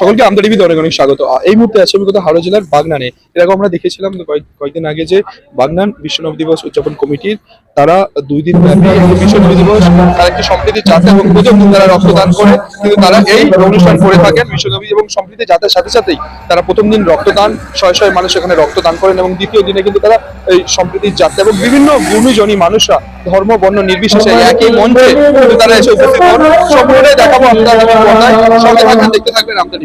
সকলকে আমদা টিভিতে অনেক অনেক স্বাগত এই মুহূর্তে আছে অভিজ্ঞতা হাওড়া জেলার বাগনানে। এরকম আমরা দেখেছিলাম কয়েক কয়েকদিন আগে যে বাগনান বিশ্ব নবী দিবস উদযাপন কমিটির, তারা দুই দিন ব্যাপী এই বিশ্ব নবী দিবস, তারা একটি সম্প্রীতি যাত্রা এবং তারা রক্তদান করে, কিন্তু তারা এই অনুষ্ঠান করে থাকেন বিশ্ব নবী এবং সম্প্রীতি যাত্রার সাথে সাথেই তারা প্রথম দিন রক্তদান, শয়ে শয়ে মানুষ এখানে রক্তদান করেন এবং দ্বিতীয় দিনে কিন্তু তারা এই সম্প্রীতির যাত্রা এবং বিভিন্ন গুণীজনী মানুষরা ধর্ম, বর্ণ নির্বিশেষে একই মঞ্চে তারা এসে উপস্থিত হন। দেখাবো, আপনারা দেখতে থাকবেন আমদা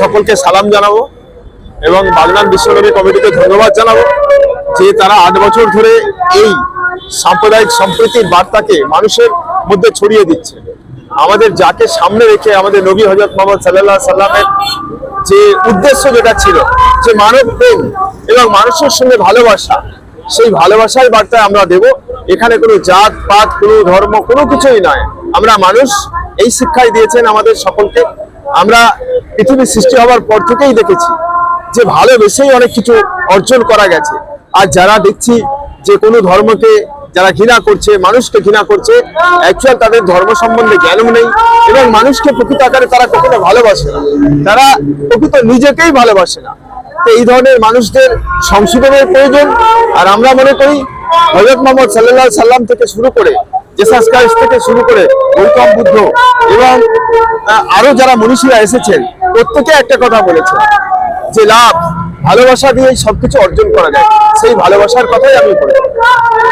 সকলকে সালাম জানাব এবং বাগনান বিশ্বনবী কমিটিকে ধন্যবাদ জানাব যে তারা আট বছর ধরে এই সাম্প্রদায়িক সম্প্রীতির বার্তাকে মানুষের মধ্যে ছড়িয়ে দিচ্ছে। আমাদের যাকে সামনে রেখে আমাদের নবী হজরত মোহাম্মদ সাল্লাহ সাল্লামের যে উদ্দেশ্য যেটা ছিল, যে মানব প্রেম এবং মানুষের সঙ্গে ভালোবাসা, সেই ভালোবাসার বার্তা আমরা দেব, এখানে কোনো জাত, পাত, কোনো ধর্ম, কোনো কিছুই নয়। আমরা মানুষ, এই শিক্ষাই দিয়েছেন আমাদের সকলকে। আমরা পৃথিবীর সৃষ্টি হওয়ার পর থেকেই দেখেছি যে ভালোবেসেই অনেক কিছু অর্জন করা গেছে। আর যারা দেখছি যে কোনো ধর্মকে যারা ঘৃণা করছে, মানুষকে ঘৃণা করছে অ্যাকচুয়াল তাদের ধর্ম সম্বন্ধে জ্ঞানও নেই এবং মানুষকে প্রকৃত আকারে তারা কখনো ভালোবাসে না। তারা প্রকৃত নিজেকেই ভালোবাসে না। তো এই ধরনের মানুষদের সংশোধনের প্রয়োজন। আর আমরা মনে করি হজরত মোহাম্মদ সাল্লাহ সাল্লাম থেকে শুরু করে জেসাস ক্রাইস্ট থেকে শুরু করে গৌতম বুদ্ধ এবং আরও যারা মনীষীরা এসেছেন প্রত্যেকে একটা কথা বলেছেন যে লাভ, ভালোবাসা দিয়েই সবকিছু অর্জন করা যায়। সেই ভালোবাসার কথাই আমি বলি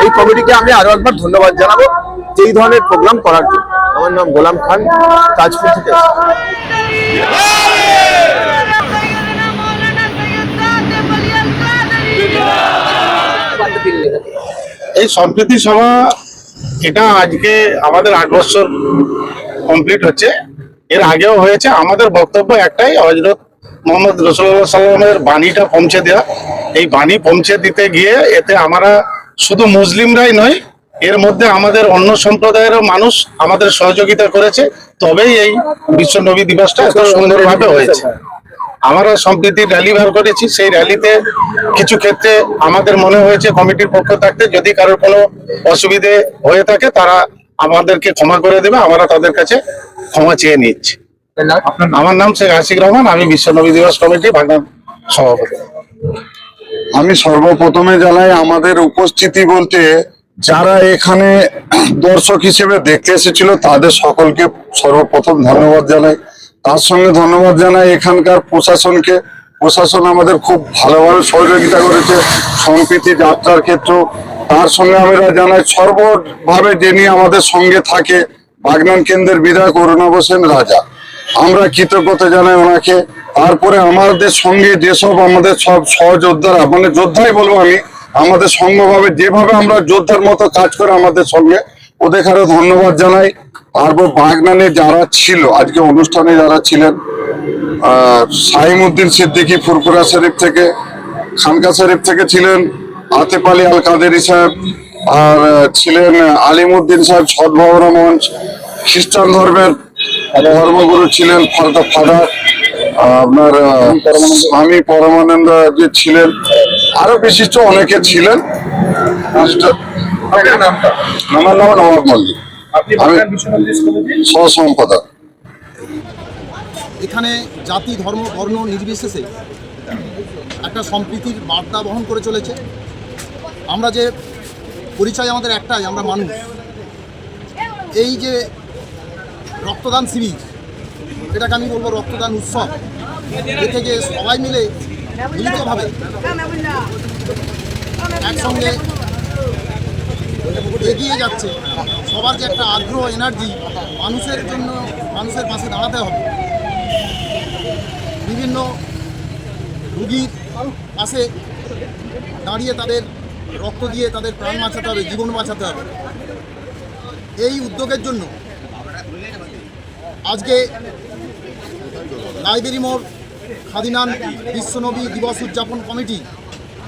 এই কমিটিকে আমি আরও একবার ধন্যবাদ জানাব যে এই ধরনের প্রোগ্রাম করার জন্য। আমার নাম গোলাম খান, তাজপুর থেকে এই সম্প্রীতি সভা, এটা আজকে আমাদের আট বছর কমপ্লিট হচ্ছে। এর আগেও হয়েছে, আমাদের বক্তব্য একটাই হজরত মোহাম্মদ রসুল্লাহ সাল্লামের বাণীটা পৌঁছে দেওয়া। এই বাণী পৌঁছে দিতে গিয়ে এতে আমরা শুধু মুসলিমরাই নয় এর মধ্যে আমাদের অন্য সম্প্রদায়েরও মানুষ আমাদের সহযোগিতা করেছে। তবেই এই বিশ্ব নবী দিবসটা এত সুন্দরভাবে হয়েছে। আমরা সম্প্রীতি র্যালি বার করেছি, সেই র্যালিতে কিছু ক্ষেত্রে আমাদের মনে হয়েছে কমিটির পক্ষ থাকতে, যদি কারোর কোনো অসুবিধে হয়ে থাকে, তারা আমাদেরকে ক্ষমা করে দেবে, আমরা তাদের কাছে ক্ষমা চেয়ে নিচ্ছি। আমার নাম শেখ আশিক রহমান, আমি বিশ্ব নবী দিবস কমিটি ভাগনান সভাপতি। আমি সর্বপ্রথমে জানাই, আমাদের উপস্থিতি বলতে যারা এখানে দর্শক হিসেবে দেখতে এসেছিল, তাদের সকলকে সর্বপ্রথম ধন্যবাদ জানাই। তার সঙ্গে ধন্যবাদ জানাই, এখানকার প্রশাসনকে। প্রশাসন আমাদের খুব ভালোভাবে সহযোগিতা করেছে, সম্প্রীতি যাত্রার ক্ষেত্র তার সঙ্গে আমরা জানাই, সর্বভাবে যিনি আমাদের সঙ্গে থাকে বাগনান কেন্দ্রের বিধায়ক অরুণাব সেন রাজা। আমরা কৃতজ্ঞতা জানাই ওনাকে। তারপরে আমাদের সঙ্গে যেসব আমাদের সব সহযোদ্ধারা মানে যোদ্ধাই বলব আমি, আমাদের সঙ্গভাবে যেভাবে আমরা যোদ্ধার মতো কাজ করে আমাদের সঙ্গে, ওদের আরও ধন্যবাদ জানাই। তারপর বাগনানে যারা ছিল, আজকে অনুষ্ঠানে যারা ছিলেন সাইমুদ্দিন সিদ্দিকী ফুরপুরা শরীফ থেকে, খানকা শরীফ থেকে ছিলেন আতেপ আলী আল কাদেরি সাহেব আর ছিলেন আলিমুদ্দিন সাহেব সদ্ভাবনা মঞ্চ খ্রিস্টান ধর্মের ধর্মগুরু ছিলেন ফাদার ফাদার আপনার স্বামী পরমানন্দ যে ছিলেন আরও বিশিষ্ট অনেকে ছিলেন। আমার নাম নবাব মল্লিক। আমি সহসম্পাদক এখানে জাতি ধর্ম বর্ণ নির্বিশেষে একটা সম্প্রীতির বার্তা বহন করে চলেছে। আমরা যে পরিচয় আমাদের একটাই, আমরা মানুষ। এই যে রক্তদান শিবির, এটাকে আমি বলব রক্তদান উৎসব। এ থেকে সবাই মিলে মিলিতভাবে একসঙ্গে এগিয়ে যাচ্ছে। সবার যে একটা আগ্রহ এনার্জি মানুষের জন্য মানুষের পাশে দাঁড়াতে হবে। বিভিন্ন রুগীর পাশে দাঁড়িয়ে তাদের রক্ত দিয়ে তাদের প্রাণ বাঁচাতে হবে জীবন বাঁচাতে হবে। এই উদ্যোগের জন্য আজকে লাইব্রেরি মোড় খাদিনান বিশ্বনবী দিবস উদযাপন কমিটি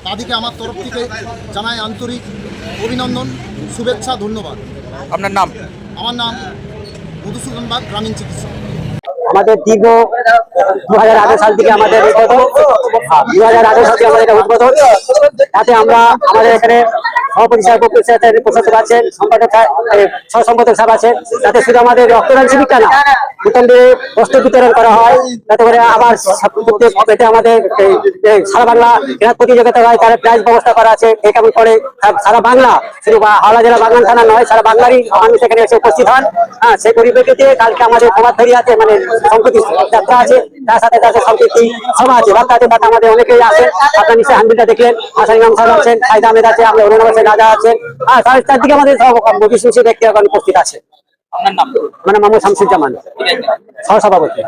তাদেরকে আমার তরফ থেকে জানাই আন্তরিক অভিনন্দন শুভেচ্ছা ধন্যবাদ। আপনার নাম? আমার নাম মধুসূদন বাগ গ্রামীণ চিকিৎসক। আমাদের দীর্ঘ দু হাজার আঠারো সাল থেকে আমাদের উদ্বোধন দু হাজার আঠারো সাল থেকে আমাদের উদ্বোধন। তাতে আমরা আমাদের এখানে সভাপতি সাহেব সম্পাদক সহ সম্পাদক সাহেব আছেন। তাতে শুধু আমাদের রক্তদান শিবিরটা না বস্ত্র বিতরণ করা হয়। তাতে করে আবার এতে আমাদের সারা বাংলা ক্রীড়া প্রতিযোগিতা হয় তার প্রাইজ ব্যবস্থা করা আছে। করে সারা বাংলা, শুধু হাওড়া জেলা থানা নয়, সারা বাংলারই মানুষ এখানে এসে উপস্থিত হন। হ্যাঁ সেই পরিপ্রেক্ষিতে কালকে আমাদের প্রভাত আছে মানে যাত্রা আছে। তার সাথে সাথে সংস্কৃতি সভা আছে। বার্তা আছে আমাদের অনেকেই আছেন আপনার নিশ্চয়ই হানবিলটা দেখলেন। আছেন আহমেদ আছে, আমরা রাজা আছেন। হ্যাঁ চারদিকে আমাদের সব ব্যক্তি এখন উপস্থিত আছে। মানে মামু শামসুজ্জামান। সহসভাপতি